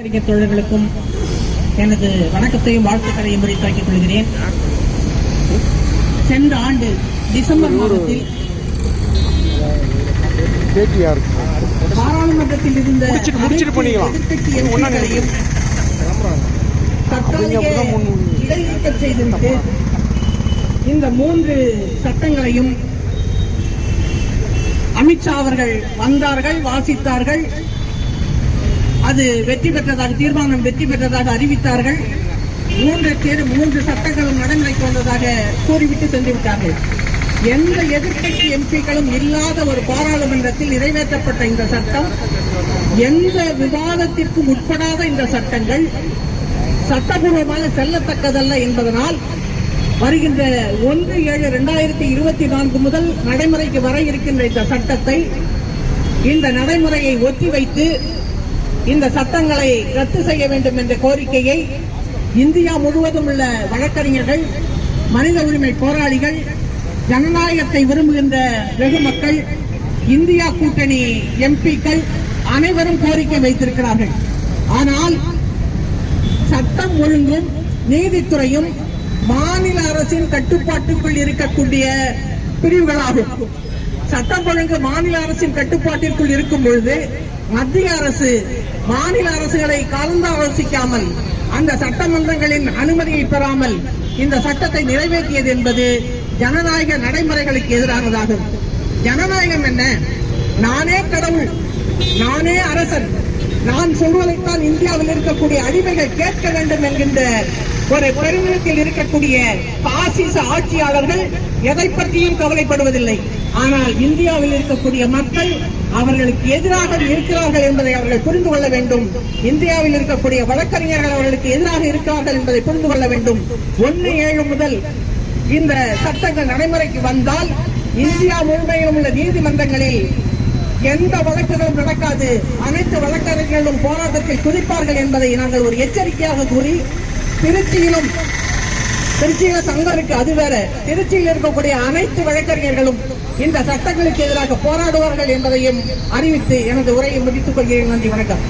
வழக்கறிஞர் தோழர்களுக்கும் எனது வணக்கத்தையும் வாழ்த்துக்களையும் உரித்தாக்கிக் கொள்கிறேன். சென்ற ஆண்டு டிசம்பர் மாதத்தில் பாராளுமன்றத்தில் இருந்த முன் இடைநீக்கம் செய்துவிட்டு இந்த மூன்று சட்டங்களையும் அமித்ஷா அவர்கள் வந்தார்கள் வாசித்தார்கள். அது வெற்றி பெற்றதாக தீர்மானம் வெற்றி பெற்றதாக அறிவித்தார்கள். மூன்று தேர்வு மூன்று சட்டங்களும் நடைமுறைக்கு வந்ததாக கூறிவிட்டு சென்றுவிட்டார்கள். எந்த எதிர்கட்சி எம்பிக்களும் இல்லாத ஒரு பாராளுமன்றத்தில் நிறைவேற்றப்பட்ட இந்த சட்டம் எந்த விவாதத்திற்கும் உட்படாத இந்த சட்டங்கள் சட்டபூர்வமாக செல்லத்தக்கதல்ல என்பதனால் வருகின்ற ஒன்று ஏழு இரண்டாயிரத்தி இருபத்தி நான்கு முதல் நடைமுறைக்கு வர இருக்கின்ற இந்த சட்டத்தை இந்த நடைமுறையை ஒத்திவைத்து இந்த சட்டங்களை ரத்து செய்ய வேண்டும் என்ற கோரிக்கையை இந்தியா முழுவதும் உள்ள வழக்கறிஞர்கள் மனித உரிமை போராளிகள் ஜனநாயகத்தை விரும்புகின்ற வெகு மக்கள் இந்தியா கூட்டணி எம்பிக்கள் அனைவரும் கோரிக்கை வைத்திருக்கிறார்கள். ஆனால் சட்டம் ஒழுங்கும் நீதித்துறையும் மாநில அரசின் கட்டுப்பாட்டுக்குள் இருக்கக்கூடிய பிரிவுகளாகும். சட்டம் ஒழுங்கு மாநில அரசின் கட்டுப்பாட்டிற்குள் இருக்கும் பொழுது மத்திய அரசு மாநில அரசுகளை கலந்து ஆலோசிக்காமல் அந்த சட்டமன்றங்களின் அனுமதியை பெறாமல் இந்த சட்டத்தை நிறைவேற்றியது என்பது ஜனநாயக நடைமுறைகளுக்கு எதிரானதாகும். ஜனநாயகம் என்ன? நானே கடவுள் நானே அரசன் நான் சொல்வதைத்தான் இந்தியாவில் இருக்கக்கூடிய அடிமைகள் கேட்க வேண்டும் என்கின்ற ஒரு பெருமிதத்தில் இருக்கக்கூடிய பாசிச ஆட்சியாளர்கள் எதை பற்றியும் கவலைப்படுவதில்லை. ஆனால் இந்தியாவில் இருக்கக்கூடிய மக்கள் அவர்களுக்கு எதிராக இருக்கிறார்கள் என்பதை அவர்கள் புரிந்து கொள்ள வேண்டும். இந்தியாவில் இருக்கக்கூடிய வழக்கறிஞர்கள் அவர்களுக்கு எதிராக இருக்கிறார்கள் என்பதை புரிந்து கொள்ள வேண்டும். ஒன்னு ஏழு முதல் இந்த சட்டங்கள் நடைமுறைக்கு வந்தால் இந்தியா முழுமையிலும் உள்ள நீதிமன்றங்களில் எந்த வழக்குகளும் நடக்காது. அனைத்து வழக்கறிஞர்களும் போராட்டத்தில் குதிப்பார்கள் என்பதை நாங்கள் ஒரு எச்சரிக்கையாக கூறி திருச்சியிலும் திருச்சியில சங்கம் இருக்கு அது வேற. திருச்சியில் இருக்கக்கூடிய அனைத்து வழக்கறிஞர்களும் இந்த சட்டங்களுக்கு எதிராக போராடுவார்கள் என்பதையும் அறிவித்து எனது உரையை முடித்துக் கொள்கிறேன். நன்றி வணக்கம்.